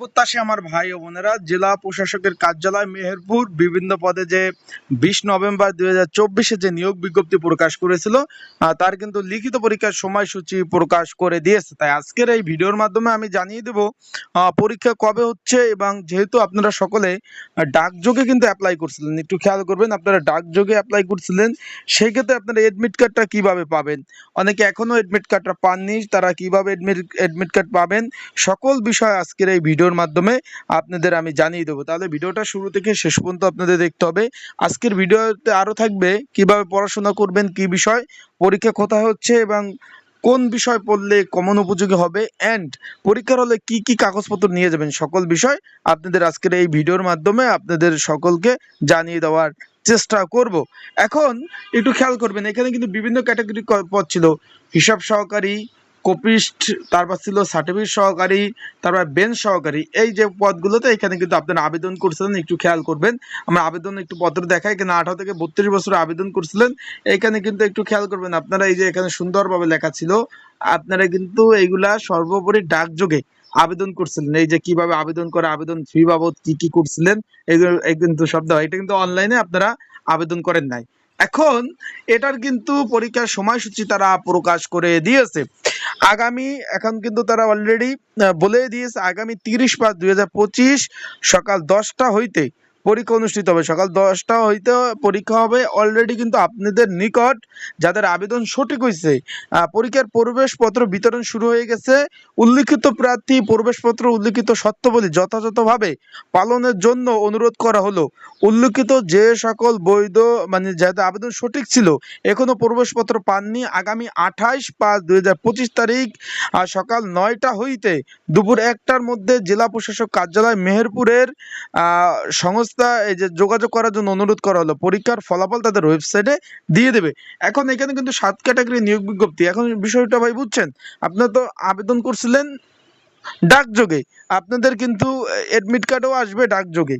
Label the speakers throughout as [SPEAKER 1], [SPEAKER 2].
[SPEAKER 1] প্রত্যাশী আমার ভাই ও বোনেরা, জেলা প্রশাসকের কার্যালয় মেহেরপুর, বিভিন্ন পদে যে বিশ নভেম্বর দুই হাজার চব্বিশে যে নিয়োগ বিজ্ঞপ্তি প্রকাশ করেছিল তার কিন্তু লিখিত পরীক্ষার সময়সূচি প্রকাশ করে দিয়েছে। তাই আজকের এই ভিডিওর মাধ্যমে আমি জানিয়ে দেব পরীক্ষা কবে হচ্ছে এবং যেহেতু আপনারা সকলে ডাকযোগে কিন্তু অ্যাপ্লাই করছিলেন, একটু খেয়াল করবেন, আপনারা ডাকযোগে অ্যাপ্লাই করছিলেন, সেই ক্ষেত্রে আপনারা এডমিট কার্ডটা কীভাবে পাবেন? অনেকে এখনও এডমিট কার্ডটা পাননি, তারা কীভাবে এডমিট এডমিট কার্ড পাবেন? সকল বিষয় আজকের এই ভিডিওর মাধ্যমে আপনাদের আমি জানিয়ে দেবো। তাহলে ভিডিওটা শুরু থেকে শেষ পর্যন্ত আপনাদের দেখতে হবে। আজকের ভিডিওতে আরও থাকবে কীভাবে পড়াশোনা করবেন, কি বিষয়, পরীক্ষা কোথায় হচ্ছে এবং কোন বিষয় পড়লে কমন উপযোগী হবে অ্যান্ড পরীক্ষার হলে কি কি কাগজপত্র নিয়ে যাবেন, সকল বিষয় আপনাদের আজকের এই ভিডিওর মাধ্যমে আপনাদের সকলকে জানিয়ে দেওয়ার চেষ্টা করব। এখন একটু খেয়াল করবেন, এখানে কিন্তু বিভিন্ন ক্যাটাগরি পদ ছিল। হিসাব সহকারী কপিস্ট, তারপর ছিল সার্টিফিকেট সহকারী, তারপর বেঞ্চ সহকারী। এই যে পদগুলোতে এখানে কিন্তু আপনারা আবেদন করছিলেন, একটু খেয়াল করবেন। আমরা আবেদন একটু পত্র দেখাই, এখানে আঠারো থেকে বত্রিশ বছর আবেদন করছিলেন। এখানে কিন্তু একটু খেয়াল করবেন, আপনারা এই যে এখানে সুন্দরভাবে লেখা ছিল, আপনারা কিন্তু এইগুলা সর্বোপরি ডাকযোগে আবেদন করছিলেন। এই যে কীভাবে আবেদন করে, আবেদন ফি বাবদ কি কি করছিলেন এই কিন্তু সব দেওয়া। এটা কিন্তু অনলাইনে আপনারা আবেদন করেন নাই। এখন এটার কিন্তু পরীক্ষার সময়সূচি তারা প্রকাশ করে দিয়েছে। আগামী এখন কিন্তু তারা অলরেডি বলে দিয়েছে আগামী তিরিশ পাঁচ দুই সকাল দশটা হইতে পরীক্ষা অনুষ্ঠিত হবে। সকাল দশটা হইতে পরীক্ষা হবে। অলরেডি কিন্তু আপনাদের নিকট যাদের আবেদন সঠিক হয়েছে পরীক্ষার প্রবেশপত্র বিতরণ শুরু হয়ে গেছে। উল্লিখিত প্রার্থী প্রবেশপত্র উল্লিখিত সত্যবলী যথাযথভাবে পালনের জন্য অনুরোধ করা হলো। উল্লিখিত যে সকল বৈধ মানে যাদের আবেদন সঠিক ছিল এখনও প্রবেশপত্র পাননি। আগামী আঠাইশ পাঁচ দুই তারিখ সকাল নয়টা হইতে দুপুর একটার মধ্যে জেলা প্রশাসক কার্যালয় মেহেরপুরের আহ, সংস্থা এই যে যোগাযোগ করার জন্য অনুরোধ করা হলো, পরীক্ষার ফলাফল তাদের ওয়েবসাইটে দিয়ে দেবে। এখন এখানে কিন্তু সাত ক্যাটাগরি নিয়োগ বিজ্ঞপ্তি। এখন বিষয়টা ভাই বুঝছেন? আপনার তো আবেদন করছিলেন ডাকযোগে। আপনাদের কিন্তু এডমিট কার্ডও আসবে ডাকযোগে।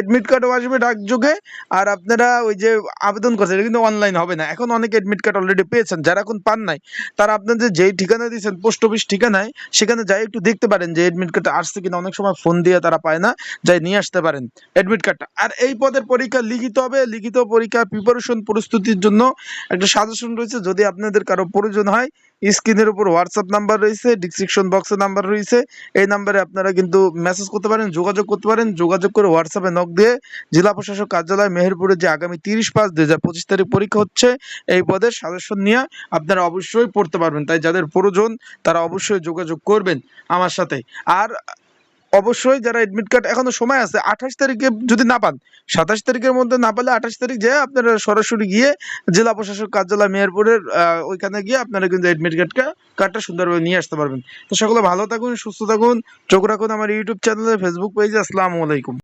[SPEAKER 1] এডমিট কার্ডও আসবে ডাকযোগে আর আপনারা ওই যে আবেদন করছেন কিন্তু অনলাইন হবে না। এখন অনেকে এডমিট কার্ড অলরেডি পেয়েছেন, যারা এখন পান নাই, তারা আপনাদের যেই ঠিকানা দিয়েছেন পোস্ট অফিস ঠিকানায়, সেখানে যাই একটু দেখতে পারেন যে এডমিট কার্ডটা আসছে কিনা। অনেক সময় ফোন দিয়ে তারা পায় না, যাই নিয়ে আসতে পারেন এডমিট কার্ডটা আর এই পদের পরীক্ষা লিখিত হবে, লিখিত পরীক্ষা প্রিপারেশন প্রস্তুতির জন্য একটা সাজেশন রয়েছে, যদি আপনাদের কারও প্রয়োজন হয় স্ক্রিনের উপর হোয়াটসঅ্যাপ নাম্বার রয়েছে ডিসক্রিপশন বক্সের নাম্বার রয়েছে। এই নাম্বারে আপনারা কিন্তু মেসেজ করতে পারেন, যোগাযোগ করতে পারেন। যোগাযোগ করে হোয়াটসঅ্যাপে নক দিয়ে জেলা প্রশাসক কার্যালয় মেহেরপুরে যে আগামী তিরিশ পাঁচ দুই হাজার পঁচিশ তারিখ পরীক্ষা হচ্ছে, এই পদের সাজেশন নিয়ে আপনারা অবশ্যই পড়তে পারবেন। তাই যাদের প্রয়োজন, তারা অবশ্যই যোগাযোগ করবেন আমার সাথে। আর অবশ্যই যারা এডমিট কার্ড এখনও সময় আছে, আঠাশ তারিখে যদি না পান, সাতাশ তারিখের মধ্যে না পেলে আঠাশ তারিখ যেয়ে আপনারা সরাসরি গিয়ে জেলা প্রশাসক কার্যালয় মেহেরপুরের ওইখানে গিয়ে আপনারা কিন্তু এডমিট কার্ডটা কার্ডটা সুন্দরভাবে নিয়ে আসতে পারবেন। তো সকলে ভালো থাকুন, সুস্থ থাকুন, চোখ রাখুন আমার ইউটিউব চ্যানেলে ফেসবুক পেজে আসসালামু আলাইকুম।